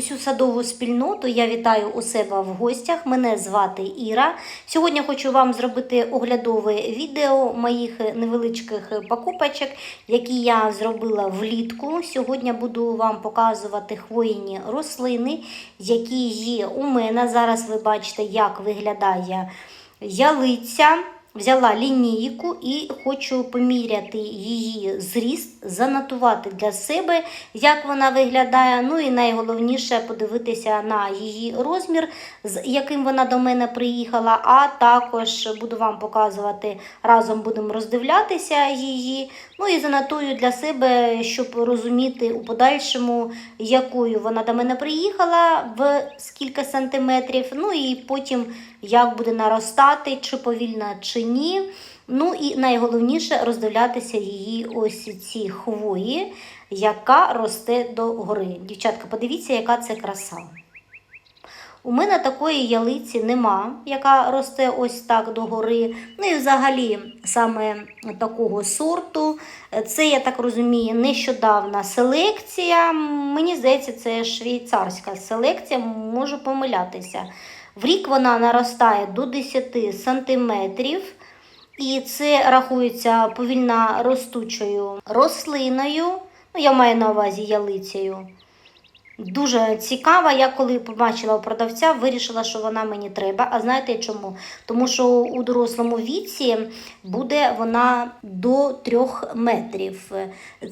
Усю садову спільноту я вітаю у себе в гостях. Мене звати Іра. Сьогодні хочу вам зробити оглядове відео моїх невеличких покупочок, які я зробила влітку. Сьогодні буду вам показувати хвойні рослини, які є у мене. Зараз ви бачите, як виглядає ялиця. Взяла лінійку і хочу поміряти її зріст, занотувати для себе, як вона виглядає. Ну і найголовніше подивитися на її розмір, з яким вона до мене приїхала. А також буду вам показувати, разом будемо роздивлятися її. Ну і занотую для себе, щоб розуміти у подальшому, якою вона до мене приїхала, в скільки сантиметрів. Ну і потім як буде наростати, чи повільно, чи ні. Ну і найголовніше роздивлятися її ось ці хвої, яка росте до гори. Дівчатка, подивіться, яка це краса. У мене такої ялиці нема, яка росте ось так догори. Ну і взагалі саме такого сорту. Це, я так розумію, нещодавна селекція. Мені здається, це швейцарська селекція, можу помилятися. В рік вона наростає до 10 сантиметрів. І це рахується повільно ростучою рослиною. Ну, я маю на увазі ялицею. Дуже цікава. Я коли побачила продавця, вирішила, що вона мені треба. А знаєте чому? Тому що у дорослому віці буде вона до 3 метрів.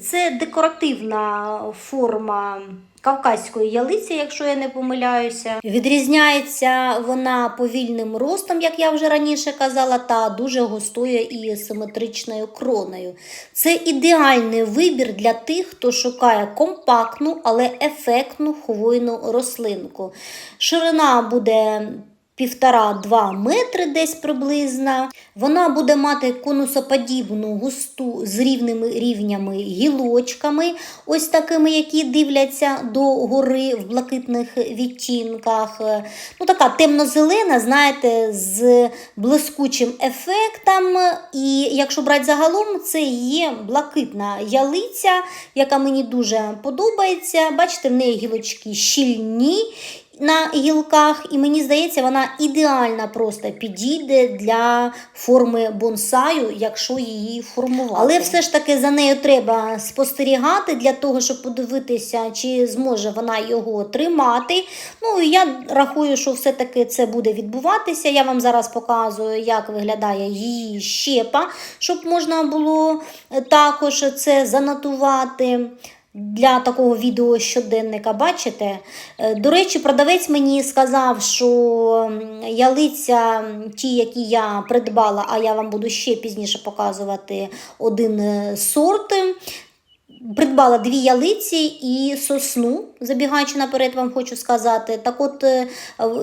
Це декоративна форма. Кавказької ялиці, якщо я не помиляюся, відрізняється вона повільним ростом, як я вже раніше казала, та дуже густою і симетричною кроною. Це ідеальний вибір для тих, хто шукає компактну, але ефектну хвойну рослинку. Ширина буде півтора-два метри десь приблизно. Вона буде мати конусоподібну густу з рівними рівнями гілочками, ось такими, які дивляться до гори в блакитних відтінках. Ну, така темно-зелена, знаєте, з блискучим ефектом. І якщо брати загалом, це є блакитна ялиця, яка мені дуже подобається. Бачите, в неї гілочки щільні на гілках, і мені здається, вона ідеально просто підійде для форми бонсаю, якщо її формувати. Але все ж таки за нею треба спостерігати для того, щоб подивитися, чи зможе вона його тримати. Ну, я рахую, що все-таки це буде відбуватися. Я вам зараз показую, як виглядає її щепа, щоб можна було також це занотувати. Для такого відео щоденника, бачите? Е, До речі, продавець мені сказав, що ялиця, ті, які я придбала, а я вам буду ще пізніше показувати один е, сорт. Придбала дві ялиці і сосну, забігаючи наперед, вам хочу сказати. Так от, е,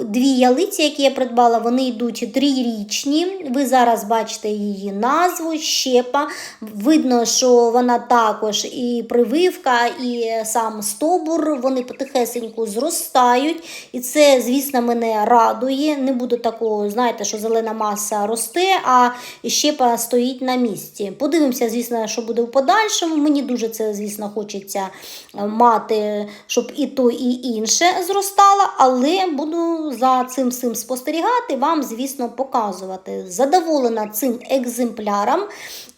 дві ялиці, які я придбала, вони йдуть трирічні. Ви зараз бачите її назву, щепа. Видно, що вона також і прививка, і сам стобур, вони потихесеньку зростають. І це, звісно, мене радує. Не буде такого, знаєте, що зелена маса росте, а щепа стоїть на місці. Подивимося, звісно, що буде в подальшому. Мені дуже це звісно, хочеться мати, щоб і то, і інше зростало, але буду за цим всім спостерігати, вам, звісно, показувати. Задоволена цим екземпляром.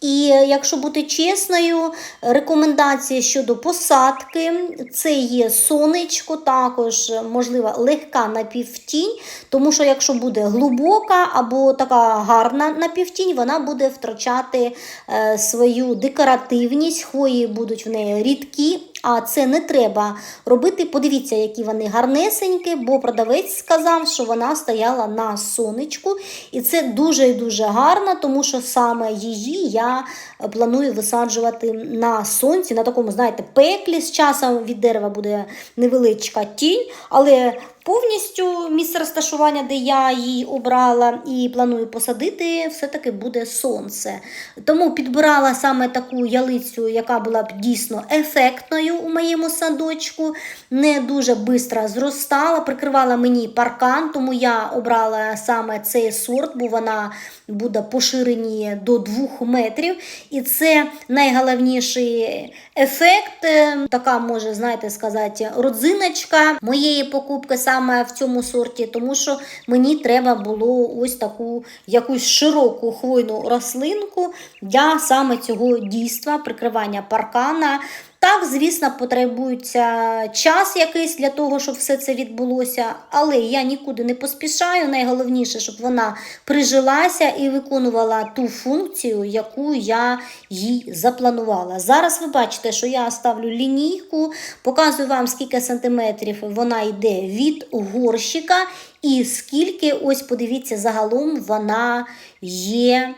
І якщо бути чесною, рекомендації щодо посадки, це є сонечко, також, можливо, легка напівтінь, тому що якщо буде глибока або така гарна напівтінь, вона буде втрачати е, свою декоративність, хвої будуть в неї рідкі, а це не треба робити. Подивіться, які вони гарнесенькі, бо продавець сказав, що вона стояла на сонечку. І це дуже і дуже гарно, тому що саме її я планую висаджувати на сонці, на такому, знаєте, пеклі. З часом від дерева буде невеличка тінь, але повністю місце розташування, де я її обрала і планую посадити, все-таки буде сонце. Тому підбирала саме таку ялицю, яка була б дійсно ефектною. у моєму садочку, не дуже швидко зростала, прикривала мені паркан, тому я обрала саме цей сорт, бо вона буде поширені до 2 метрів. І це найголовніший ефект, е, така може, знаєте, сказати, родзиночка моєї покупки саме в цьому сорті, тому що мені треба було ось таку якусь широку хвойну рослинку для саме цього дійства, прикривання паркана. Так, звісно, потребується час якийсь для того, щоб все це відбулося, але я нікуди не поспішаю. Найголовніше, щоб вона прижилася і виконувала ту функцію, яку я їй запланувала. Зараз ви бачите, що я ставлю лінійку, показую вам, скільки сантиметрів вона йде від горщика, і скільки, ось подивіться, загалом вона є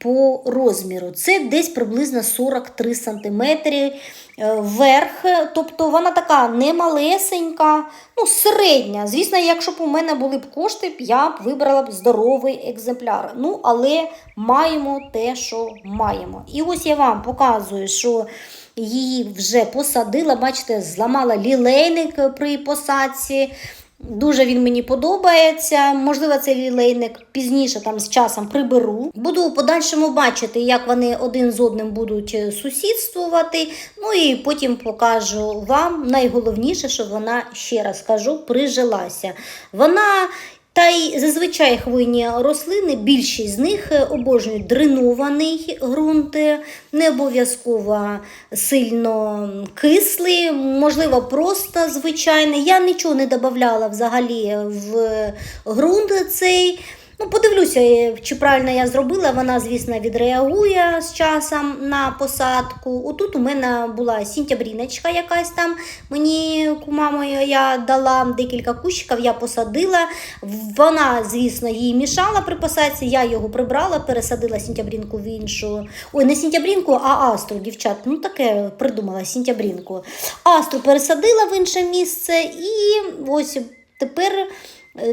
по розміру. Це десь приблизно 43 см вверх, тобто вона така не малесенька, ну середня. Звісно, якщо б у мене були б кошти, я б вибрала б здоровий екземпляр. Ну, але маємо те, що маємо. І ось я вам показую, що її вже посадила, бачите, зламала лілейник при посадці. Дуже він мені подобається. Можливо, цей лілейник пізніше там з часом приберу. Буду у подальшому бачити, як вони один з одним будуть е, сусідствувати. Ну і потім покажу вам найголовніше, що вона ще раз кажу, прижилася. Вона. Та й зазвичай хвойні рослини, більшість з них е, обожнюють дренований ґрунт, е, не обов'язково сильно кислий, можливо, просто звичайний. Я нічого не додавала взагалі в ґрунт цей. Ну, подивлюся, е, чи правильно я зробила. Вона, звісно, відреагує з часом на посадку. Отут у мене була сінтябріночка якась там. Мені кума моя я дала декілька кущиків, я посадила. Вона, звісно, їй мішала при посадці. Я його прибрала, пересадила сінтябрінку в іншу. Ой, не сінтябрінку, а астру, дівчат. Ну, таке придумала сінтябрінку. Астру пересадила в інше місце і ось тепер.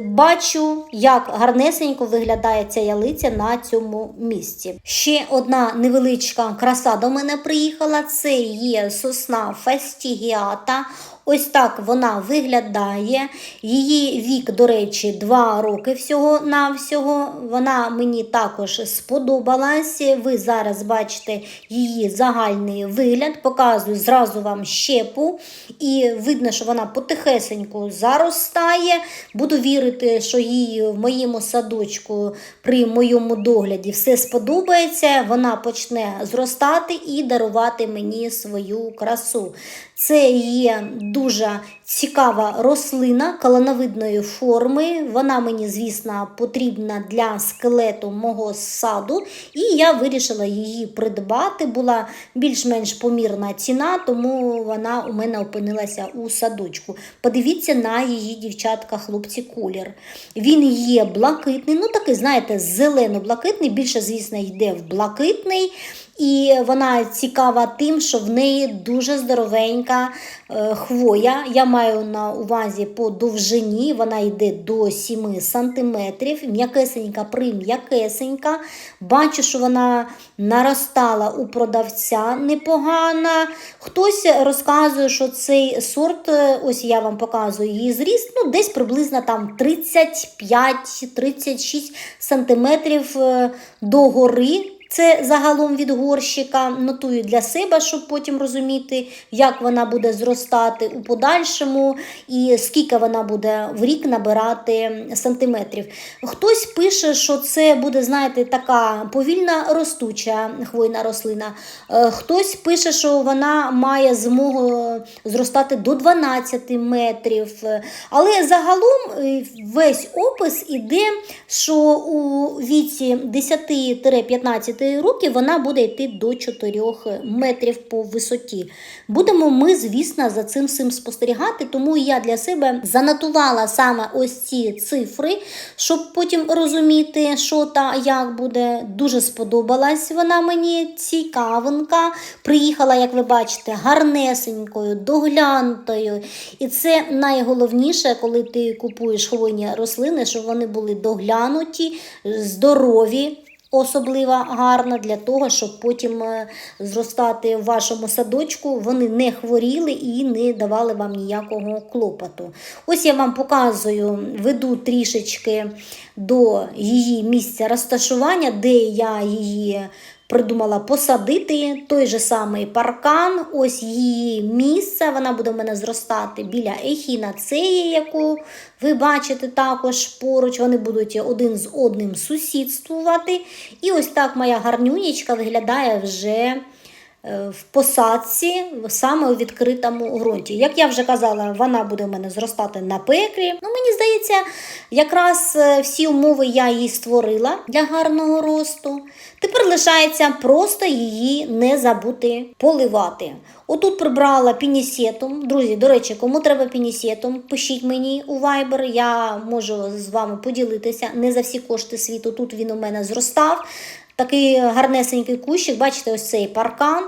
Бачу, як гарнесенько виглядає ця ялиця на цьому місці. Ще одна невеличка краса до мене приїхала. Це є сосна фастігіата. Ось так вона виглядає. Її вік, до речі, 2 роки всього-навсього. Вона мені також сподобалась. Ви зараз бачите її загальний вигляд. Показую зразу вам щепу. І видно, що вона потихесенько заростає. Буду вірити, що їй в моєму садочку при моєму догляді все сподобається. Вона почне зростати і дарувати мені свою красу. Це є дуже цікава рослина колоновидної форми. Вона мені, звісно, потрібна для скелету мого саду, і я вирішила її придбати. Була більш-менш помірна ціна, тому вона у мене опинилася у садочку. Подивіться на її дівчатка, хлопці, колір. Він є блакитний, ну такий, знаєте, зелено-блакитний, більше, звісно, йде в блакитний. І вона цікава тим, що в неї дуже здоровенька е, хвоя. Я маю на увазі по довжині, вона йде до 7 см, м'якесенька прим'якесенька. Бачу, що вона наростала у продавця непогано. Хтось розказує, що цей сорт, е, ось я вам показую її зріст, ну десь приблизно там 35-36 см е, до гори. Це загалом від горщика нотую для себе, щоб потім розуміти, як вона буде зростати у подальшому і скільки вона буде в рік набирати сантиметрів. Хтось пише, що це буде, знаєте, така повільна ростуча хвойна рослина. Е, Хтось пише, що вона має змогу зростати до 12 метрів. Але загалом е, весь опис іде, що у віці 10-15 років вона буде йти до 4 метрів по висоті. Будемо ми, звісно, за цим всім спостерігати, тому я для себе занотувала саме ось ці цифри, щоб потім розуміти, що та як буде. Дуже сподобалась вона мені цікавинка. Приїхала, як ви бачите, гарнесенькою, доглянутою. І це найголовніше, коли ти купуєш хвойні рослини, щоб вони були доглянуті, здорові. Особливо гарна для того, щоб потім е, зростати в вашому садочку. Вони не хворіли і не давали вам ніякого клопоту. Ось я вам показую, веду трішечки до її місця розташування, де я її придумала посадити той же самий паркан, ось її місце. Вона буде в мене зростати біля ехінацеї, яку ви бачите також поруч. Вони будуть один з одним сусідствувати. І ось так моя гарнюнічка виглядає вже. Е, В посадці саме у відкритому ґрунті. Як я вже казала, вона буде в мене зростати на пеклі. Ну, мені здається, якраз е, всі умови я їй створила для гарного росту. Тепер лишається просто її не забути поливати. Отут прибрала пінісетум. Друзі, до речі, кому треба пінісетум, пишіть мені у Viber, я можу з вами поділитися. Не за всі кошти світу. Тут він у мене зростав. Такий гарнесенький кущик, бачите, ось цей паркан.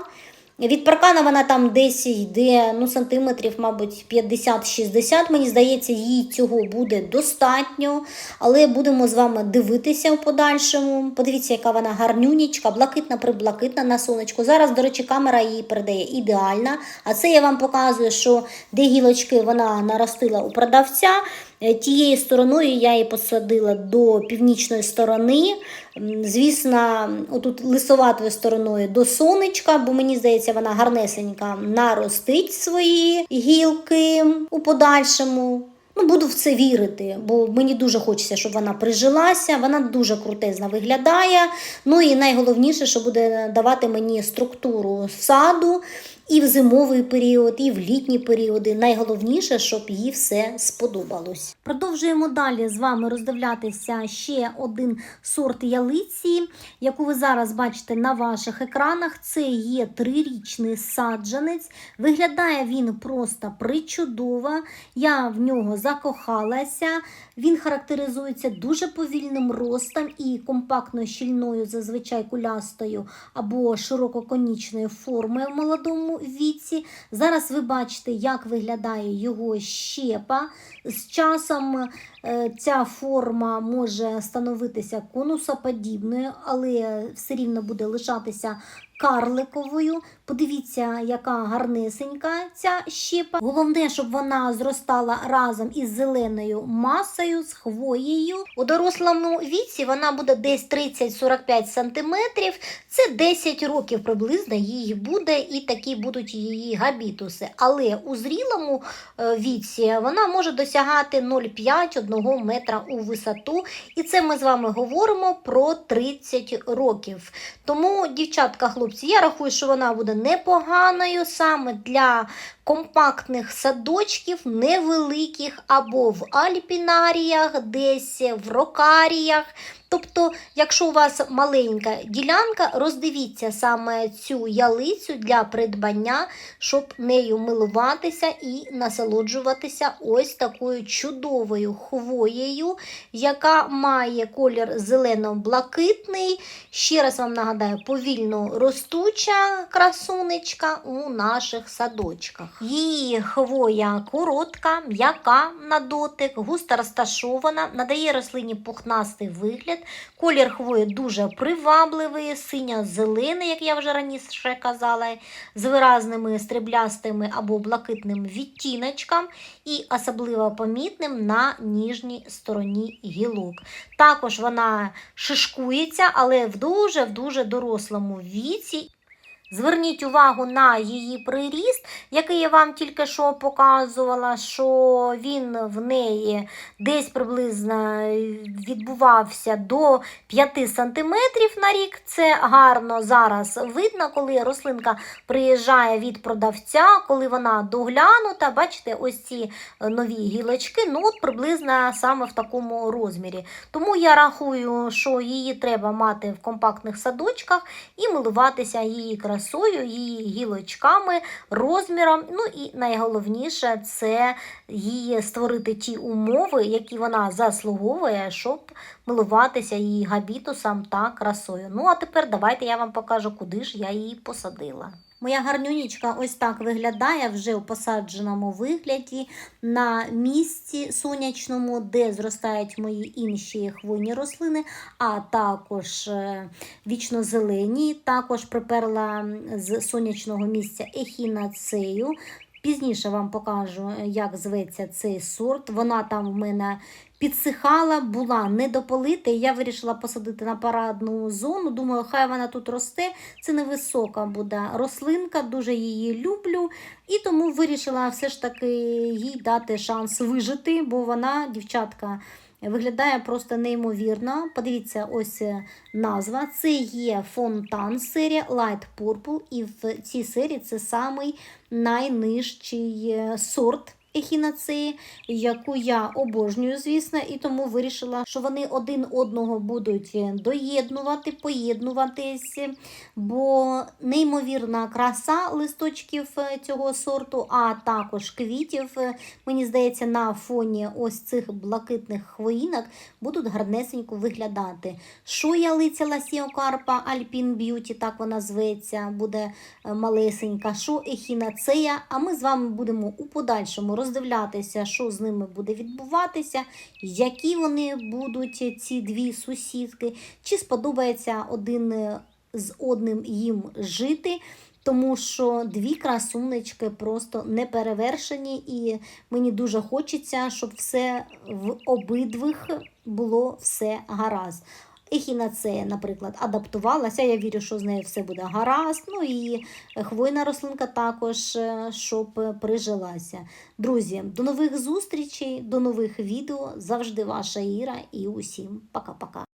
Від паркана вона там десь йде ну, сантиметрів, мабуть, 50-60. Мені здається, їй цього буде достатньо. Але будемо з вами дивитися в подальшому. Подивіться, яка вона гарнюнічка, блакитна приблакитна на сонечку. Зараз, до речі, камера її передає ідеальна. А це я вам показую, що де гілочки вона наростила у продавця. Е, Тією стороною я її посадила до північної сторони. Звісно, отут лисоватою стороною до сонечка, бо мені здається, вона гарнесенька наростить свої гілки у подальшому. Ну, буду в це вірити, бо мені дуже хочеться, щоб вона прижилася. Вона дуже крутезна виглядає. Ну і найголовніше, що буде давати мені структуру саду і в зимовий період, і в літні періоди. Найголовніше, щоб їй все сподобалось. Продовжуємо далі з вами роздивлятися ще один сорт ялиці, яку ви зараз бачите на ваших екранах. Це є трирічний саджанець. Виглядає він просто причудово. Я в нього закохалася. Він характеризується дуже повільним ростом і компактно щільною, зазвичай кулястою або ширококонічної форми в молодому віці. Зараз ви бачите, як виглядає його щепа. З часом е, ця форма може становитися конусоподібною, але все рівно буде лишатися карликовою. Подивіться, яка гарнисенька ця щепа. Головне, щоб вона зростала разом із зеленою масою, з хвоєю. У дорослому віці вона буде десь 30-45 см. Це 10 років приблизно їй буде, і такі будуть її габітуси. Але у зрілому е, віці вона може досягати 0,5-1 метра у висоту. І це ми з вами говоримо про 30 років. Тому, дівчатка, хлопці, я рахую, що вона буде непоганою саме для компактних садочків, невеликих або в альпінаріях, десь в рокаріях. Тобто, якщо у вас маленька ділянка, роздивіться саме цю ялицю для придбання, щоб нею милуватися і насолоджуватися ось такою чудовою хвоєю, яка має колір зелено-блакитний. Ще раз вам нагадаю, повільно ростуча красунечка у наших садочках. Її хвоя коротка, м'яка на дотик, густо розташована, надає рослині пухнастий вигляд. Колір хвої дуже привабливий, синьо-зелений, як я вже раніше казала, з виразними стріблястими або блакитним відтіночком і особливо помітним на ніжній стороні гілок. Також вона шишкується, але в дуже в дуже дорослому віці. Зверніть увагу на її приріст, який я вам тільки що показувала, що він в неї десь приблизно відбувався до 5 см на рік. Це гарно зараз видно, коли рослинка приїжджає від продавця, коли вона доглянута. Бачите, ось ці нові гілочки, ну от приблизно саме в такому розмірі. Тому я рахую, що її треба мати в компактних садочках і милуватися її красою, її гілочками, розміром. Ну і найголовніше це її створити ті умови, які вона заслуговує, щоб милуватися її габітусом та красою. Ну а тепер давайте я вам покажу, куди ж я її посадила. Моя гарнюнічка ось так виглядає вже у посадженому вигляді на місці сонячному, де зростають мої інші хвойні рослини, а також е, вічно-зелені. Також приперла з сонячного місця ехінацею. Пізніше вам покажу, як зветься цей сорт. Вона там в мене підсихала, була недополита. і Я вирішила посадити на парадну зону. Думаю, хай вона тут росте. Це невисока буде рослинка, дуже її люблю. І тому вирішила все ж таки їй дати шанс вижити, бо вона, дівчатка, Виглядає просто неймовірно. Подивіться, ось назва. Це є фонтан серія Light Purple, і в цій серії це самий найнижчий сорт ехінацеї, яку я обожнюю, звісно, і тому вирішила, що вони один одного будуть доєднувати, поєднуватись, бо неймовірна краса листочків е, цього сорту, а також квітів, е, мені здається, на фоні ось цих блакитних хвоїнок будуть гарнесенько виглядати. Шоя лиця ласіокарпа Alpine Beauty, так вона зветься, буде е, малесенька, що ехінацея. А ми з вами будемо у подальшому роздивлятися, що з ними буде відбуватися, які вони будуть, ці дві сусідки, чи сподобається один е, з одним їм жити. Тому що дві красунечки просто не перевершені, і мені дуже хочеться, щоб все в обидвих було все гаразд. Ехінацея, наприклад, адаптувалася. Я вірю, що з нею все буде гаразд. Ну і хвойна рослинка також, е, щоб прижилася. Друзі, до нових зустрічей, до нових відео. Завжди ваша Іра і усім пока-пока.